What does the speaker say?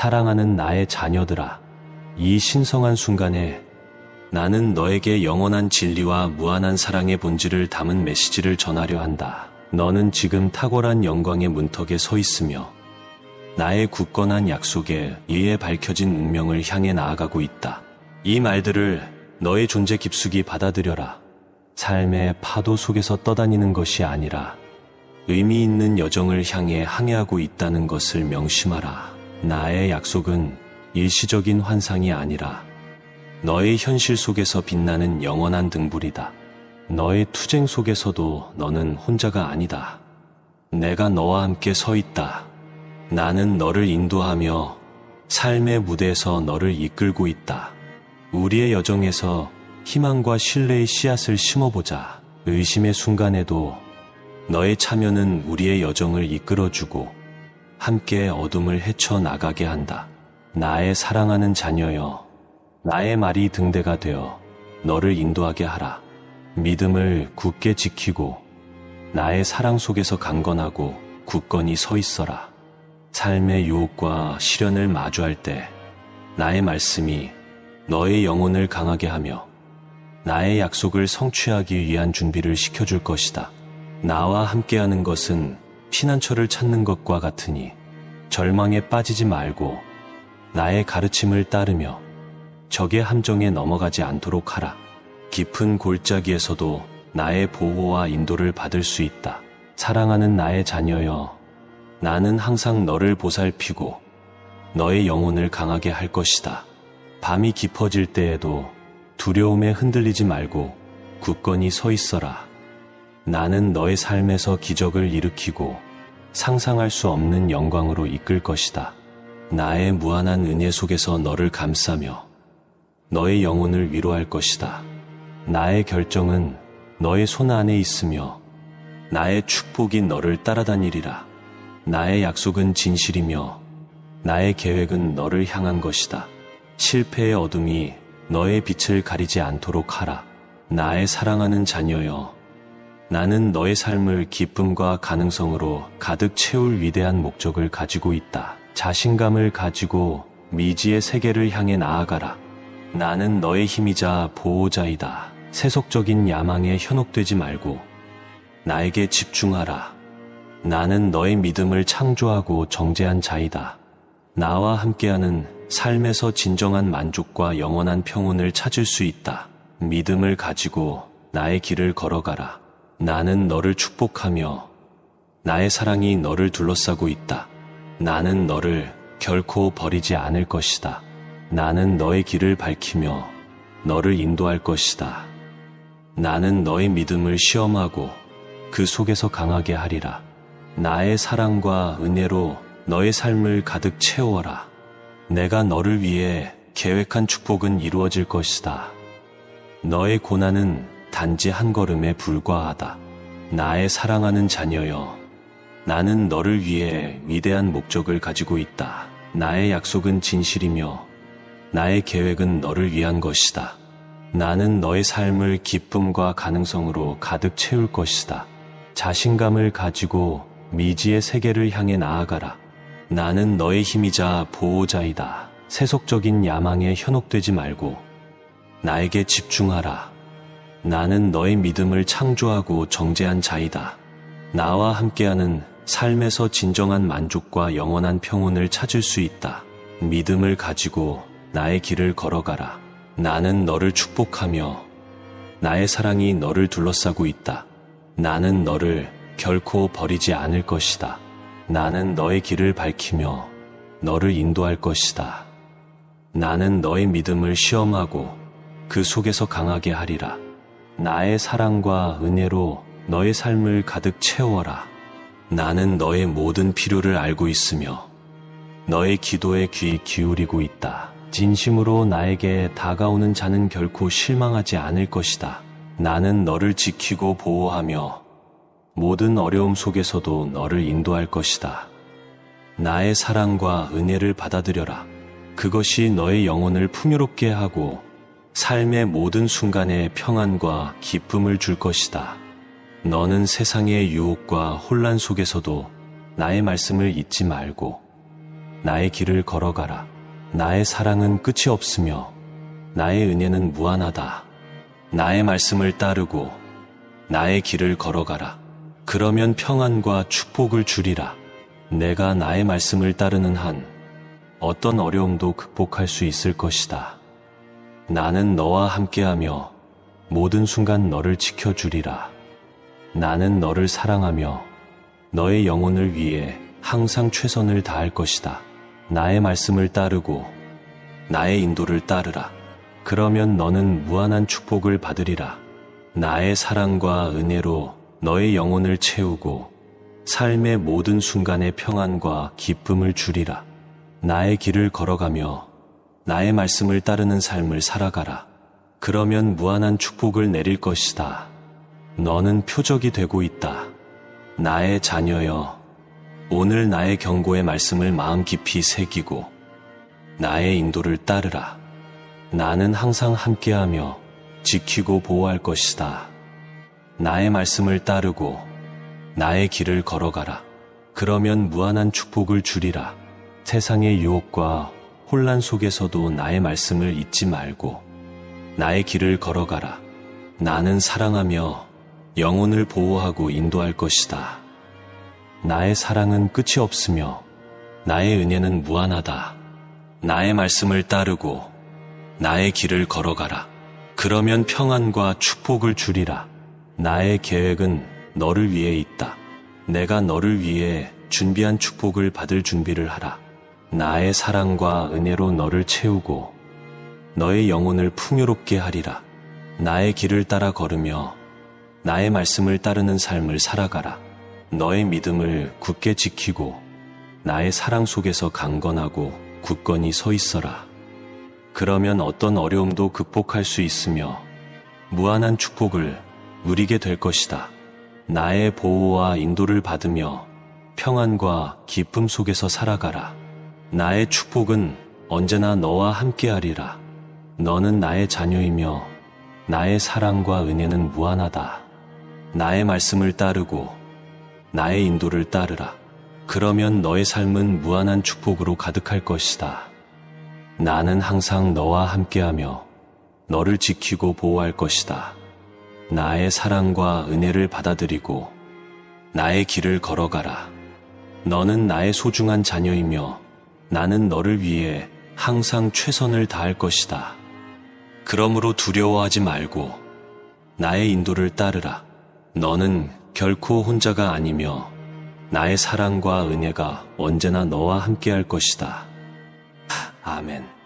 사랑하는 나의 자녀들아, 이 신성한 순간에 나는 너에게 영원한 진리와 무한한 사랑의 본질을 담은 메시지를 전하려 한다. 너는 지금 탁월한 영광의 문턱에 서 있으며 나의 굳건한 약속에 의해 밝혀진 운명을 향해 나아가고 있다. 이 말들을 너의 존재 깊숙이 받아들여라. 삶의 파도 속에서 떠다니는 것이 아니라 의미 있는 여정을 향해 항해하고 있다는 것을 명심하라. 나의 약속은 일시적인 환상이 아니라 너의 현실 속에서 빛나는 영원한 등불이다. 너의 투쟁 속에서도 너는 혼자가 아니다. 내가 너와 함께 서 있다. 나는 너를 인도하며 삶의 무대에서 너를 이끌고 있다. 우리의 여정에서 희망과 신뢰의 씨앗을 심어보자. 의심의 순간에도 너의 참여는 우리의 여정을 이끌어주고 함께 어둠을 헤쳐 나가게 한다. 나의 사랑하는 자녀여, 나의 말이 등대가 되어 너를 인도하게 하라. 믿음을 굳게 지키고 나의 사랑 속에서 강건하고 굳건히 서 있어라. 삶의 유혹과 시련을 마주할 때 나의 말씀이 너의 영혼을 강하게 하며 나의 약속을 성취하기 위한 준비를 시켜줄 것이다. 나와 함께하는 것은 피난처를 찾는 것과 같으니 절망에 빠지지 말고 나의 가르침을 따르며 적의 함정에 넘어가지 않도록 하라. 깊은 골짜기에서도 나의 보호와 인도를 받을 수 있다. 사랑하는 나의 자녀여, 나는 항상 너를 보살피고 너의 영혼을 강하게 할 것이다. 밤이 깊어질 때에도 두려움에 흔들리지 말고 굳건히 서 있어라. 나는 너의 삶에서 기적을 일으키고 상상할 수 없는 영광으로 이끌 것이다. 나의 무한한 은혜 속에서 너를 감싸며 너의 영혼을 위로할 것이다. 나의 결정은 너의 손 안에 있으며 나의 축복이 너를 따라다니리라. 나의 약속은 진실이며 나의 계획은 너를 향한 것이다. 실패의 어둠이 너의 빛을 가리지 않도록 하라. 나의 사랑하는 자녀여, 나는 너의 삶을 기쁨과 가능성으로 가득 채울 위대한 목적을 가지고 있다. 자신감을 가지고 미지의 세계를 향해 나아가라. 나는 너의 힘이자 보호자이다. 세속적인 야망에 현혹되지 말고 나에게 집중하라. 나는 너의 믿음을 창조하고 정제한 자이다. 나와 함께하는 삶에서 진정한 만족과 영원한 평온을 찾을 수 있다. 믿음을 가지고 나의 길을 걸어가라. 나는 너를 축복하며 나의 사랑이 너를 둘러싸고 있다. 나는 너를 결코 버리지 않을 것이다. 나는 너의 길을 밝히며 너를 인도할 것이다. 나는 너의 믿음을 시험하고 그 속에서 강하게 하리라. 나의 사랑과 은혜로 너의 삶을 가득 채워라. 내가 너를 위해 계획한 축복은 이루어질 것이다. 너의 고난은 단지 한 걸음에 불과하다. 나의 사랑하는 자녀여, 나는 너를 위해 위대한 목적을 가지고 있다. 나의 약속은 진실이며 나의 계획은 너를 위한 것이다. 나는 너의 삶을 기쁨과 가능성으로 가득 채울 것이다. 자신감을 가지고 미지의 세계를 향해 나아가라. 나는 너의 힘이자 보호자이다. 세속적인 야망에 현혹되지 말고 나에게 집중하라. 나는 너의 믿음을 창조하고 정제한 자이다. 나와 함께하는 삶에서 진정한 만족과 영원한 평온을 찾을 수 있다. 믿음을 가지고 나의 길을 걸어가라. 나는 너를 축복하며 나의 사랑이 너를 둘러싸고 있다. 나는 너를 결코 버리지 않을 것이다. 나는 너의 길을 밝히며 너를 인도할 것이다. 나는 너의 믿음을 시험하고 그 속에서 강하게 하리라. 나의 사랑과 은혜로 너의 삶을 가득 채워라. 나는 너의 모든 필요를 알고 있으며 너의 기도에 귀 기울이고 있다. 진심으로 나에게 다가오는 자는 결코 실망하지 않을 것이다. 나는 너를 지키고 보호하며 모든 어려움 속에서도 너를 인도할 것이다. 나의 사랑과 은혜를 받아들여라. 그것이 너의 영혼을 풍요롭게 하고 삶의 모든 순간에 평안과 기쁨을 줄 것이다. 너는 세상의 유혹과 혼란 속에서도 나의 말씀을 잊지 말고 나의 길을 걸어가라. 나의 사랑은 끝이 없으며 나의 은혜는 무한하다. 나의 말씀을 따르고 나의 길을 걸어가라. 그러면 평안과 축복을 주리라. 내가 나의 말씀을 따르는 한 어떤 어려움도 극복할 수 있을 것이다. 나는 너와 함께하며 모든 순간 너를 지켜주리라. 나는 너를 사랑하며 너의 영혼을 위해 항상 최선을 다할 것이다. 나의 말씀을 따르고 나의 인도를 따르라. 그러면 너는 무한한 축복을 받으리라. 나의 사랑과 은혜로 너의 영혼을 채우고 삶의 모든 순간에 평안과 기쁨을 주리라. 나의 길을 걸어가며 나의 말씀을 따르는 삶을 살아가라. 그러면 무한한 축복을 내릴 것이다. 너는 표적이 되고 있다. 나의 자녀여, 오늘 나의 경고의 말씀을 마음 깊이 새기고 나의 인도를 따르라. 나는 항상 함께하며 지키고 보호할 것이다. 나의 말씀을 따르고 나의 길을 걸어가라. 그러면 무한한 축복을 주리라. 세상의 유혹과 혼란 속에서도 나의 말씀을 잊지 말고 나의 길을 걸어가라. 나는 사랑하며 영혼을 보호하고 인도할 것이다. 나의 사랑은 끝이 없으며 나의 은혜는 무한하다. 나의 말씀을 따르고 나의 길을 걸어가라. 그러면 평안과 축복을 주리라. 나의 계획은 너를 위해 있다. 내가 너를 위해 준비한 축복을 받을 준비를 하라. 나의 사랑과 은혜로 너를 채우고 너의 영혼을 풍요롭게 하리라. 나의 길을 따라 걸으며 나의 말씀을 따르는 삶을 살아가라. 너의 믿음을 굳게 지키고 나의 사랑 속에서 강건하고 굳건히 서 있어라. 그러면 어떤 어려움도 극복할 수 있으며 무한한 축복을 누리게 될 것이다. 나의 보호와 인도를 받으며 평안과 기쁨 속에서 살아가라. 나의 축복은 언제나 너와 함께하리라. 너는 나의 자녀이며 나의 사랑과 은혜는 무한하다. 나의 말씀을 따르고 나의 인도를 따르라. 그러면 너의 삶은 무한한 축복으로 가득할 것이다. 나는 항상 너와 함께하며 너를 지키고 보호할 것이다. 나의 사랑과 은혜를 받아들이고 나의 길을 걸어가라. 너는 나의 소중한 자녀이며 나는 너를 위해 항상 최선을 다할 것이다. 그러므로 두려워하지 말고 나의 인도를 따르라. 너는 결코 혼자가 아니며 나의 사랑과 은혜가 언제나 너와 함께 할 것이다. 아멘.